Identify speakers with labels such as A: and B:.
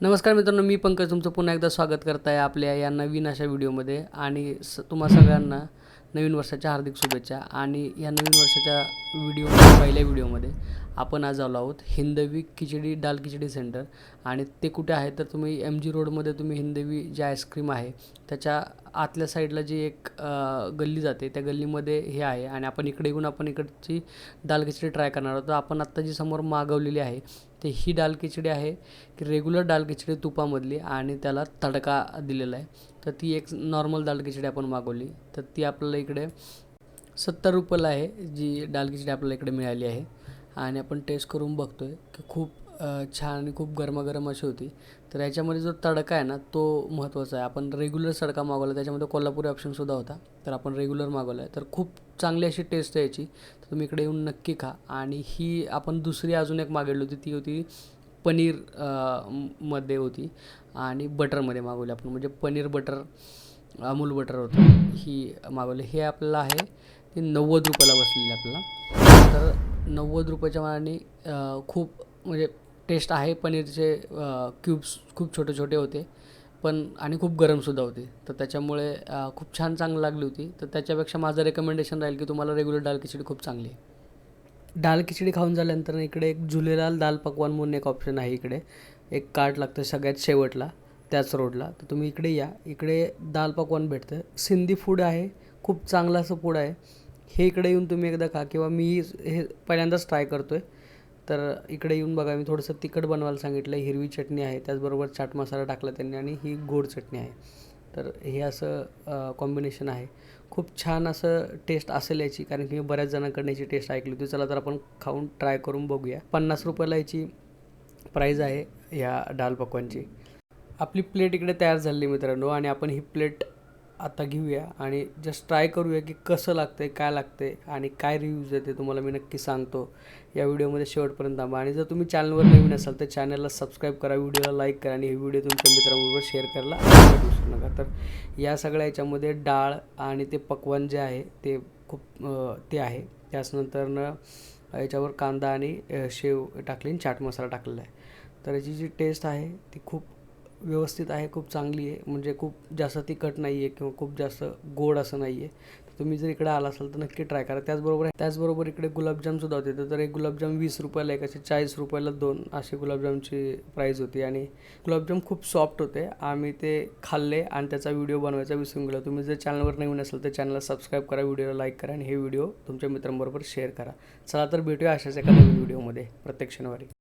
A: नमस्कार मित्रांनो मी पंकज तुमचं पुन्हा एकदा स्वागत करत आहे आपल्या या नवीन अशा व्हिडिओमध्ये आणि स तुम्हा सगळ्यांना नवीन वर्षाच्या हार्दिक शुभेच्छा आणि या नवीन वर्षाच्या व्हिडिओ पहिल्या व्हिडिओमध्ये. आपण आज आलो आहोत हिंदवी खिचडी दाल खिचडी सेंटर. आणि ते कुठे आहे? तर तुम्ही एम जी रोडमध्ये तुम्ही हिंदवी जे आईस्क्रीम आहे त्याच्या आतल्या साईडला जी एक गल्ली जाते त्या गल्लीमध्ये हे आहे. आणि आपण इकडे येऊन आपण इकडची दाल खिचडी ट्राय करणार आहोत. तर आपण आत्ता जी समोर मागवलेली आहे ते ही दाल खिचडी आहे की रेग्युलर दाल खिचडी तुपामधली आणि त्याला तडका दिलेला आहे. तर ती एक नॉर्मल दाल खिचडी आपण मागवली. तर ती आपल्याला इकडे सत्तर रुपयाला आहे जी दाल खिचडी आपल्याला इकडे मिळाली आहे. आणि आपण टेस्ट करून बघतो आहे की खूप छान आणि खूप गरमागरम अशी होती. तर याच्यामध्ये जो तडका आहे ना तो महत्त्वाचा आहे. आपण रेग्युलर तडका मागवला त्याच्यामध्ये कोल्हापुरी ऑप्शनसुद्धा होता. तर आपण रेग्युलर मागवला आहे तर खूप चांगली अशी टेस्ट आहे याची. तर तुम्ही इकडे येऊन नक्की खा. आणि ही आपण दुसरी अजून एक मागवली होती. ती होती पनीरमध्ये होती. आणि बटरमध्ये मागवली आपण. म्हणजे पनीर बटर अमूल बटर होतं. ही मागवली. हे आपल्याला आहे ते नव्वद रुपयाला बसलेली आपल्याला. तर नव्वद रुपयाच्या मानाने खूप म्हणजे टेस्ट आहे पनीरचे क्यूब्स खूप छोटे छोटे होते. पण आणि खूप गरमसुद्धा होते. तर त्याच्यामुळे खूप छान चांगली लागली होती. तर त्याच्यापेक्षा माझं रेकमेंडेशन राहील की तुम्हाला रेग्युलर दाल खिचडी खूप चांगली आहे. दाल खिचडी खाऊन झाल्यानंतर इकडे एक झुलेलाल दाल पकवान म्हणून एक ऑप्शन आहे इकडे. एक कार्ड लागतं सगळ्यात शेवटला त्याच रोडला तर तुम्ही इकडे या. इकडे दाल पकवान भेटतं. सिंधी फूड आहे. खूप चांगलं असं फूड आहे. हे इकडे येऊन तुम्ही एकदा खा किंवा मी हे पहिल्यांदाच ट्राय करतो आहे तर इकडे येऊन बघा मी थोडंसं तिखट बनवायला सांगितलं हिरवी चटणी आहे त्याचबरोबर चाट मसाला टाकला त्यांनी आणि ही गोड चटणी आहे. तर हे असं कॉम्बिनेशन आहे. खूप छान असं टेस्ट असेल याची कारण की मी बऱ्याच जणांकडनं याची टेस्ट ऐकली होती. चला तर आपण खाऊन ट्राय करून बघूया. पन्नास रुपयाला याची प्राईज आहे ह्या दाल पकवानची. आपली प्लेट इकडे तयार झाली मित्रांनो आणि आपण ही प्लेट आता घेऊया आणि जस्ट ट्राय करूया की कसं लागतं आहे काय लागतं आहे आणि काय रिव्ह्यूज आहे ते तुम्हाला मी नक्की सांगतो. या व्हिडिओमध्ये शेवटपर्यंत थांबा आणि जर तुम्ही चॅनलवर नवीन असाल तर चॅनलला सबस्क्राईब करा व्हिडिओला लाईक करा आणि हे व्हिडिओ तुमच्या मित्रांबरोबर शेअर करायला विसरू नका. तर या सगळ्या याच्यामध्ये डाळ आणि ते पकवान जे आहे ते खूप ते आहे. त्याचनंतरनं याच्यावर कांदा आणि शेव टाकली आणि चाट मसाला टाकलेला आहे. तर याची जी टेस्ट आहे ती खूप व्यवस्थित आहे खूप चांगली आहे. म्हणजे खूप जास्त तिखट नाही आहे किंवा खूप जास्त गोड असं नाही आहे. तर तुम्ही जर इकडे आला असाल तर नक्की ट्राय करा. त्याचबरोबर त्याचबरोबर इकडे गुलाबजामसुद्धा होते. तर तर एक गुलाबजाम वीस रुपयाला एक असे चाळीस रुपयाला दोन असे गुलाबजामची प्राईज होती. आणि गुलाबजाम खूप सॉफ्ट होते. आम्ही ते खाल्ले आणि त्याचा व्हिडिओ बनवायचा विसरून गेलो. तुम्ही जर चॅनलवर नवीन असाल तर चॅनलला सबस्क्राईब करा व्हिडिओला लाईक करा आणि हे व्हिडिओ तुमच्या मित्रांबरोबर शेअर करा. चला तर भेटूया अशाच एका नवीन व्हिडिओमध्ये प्रत्येक शनिवारी.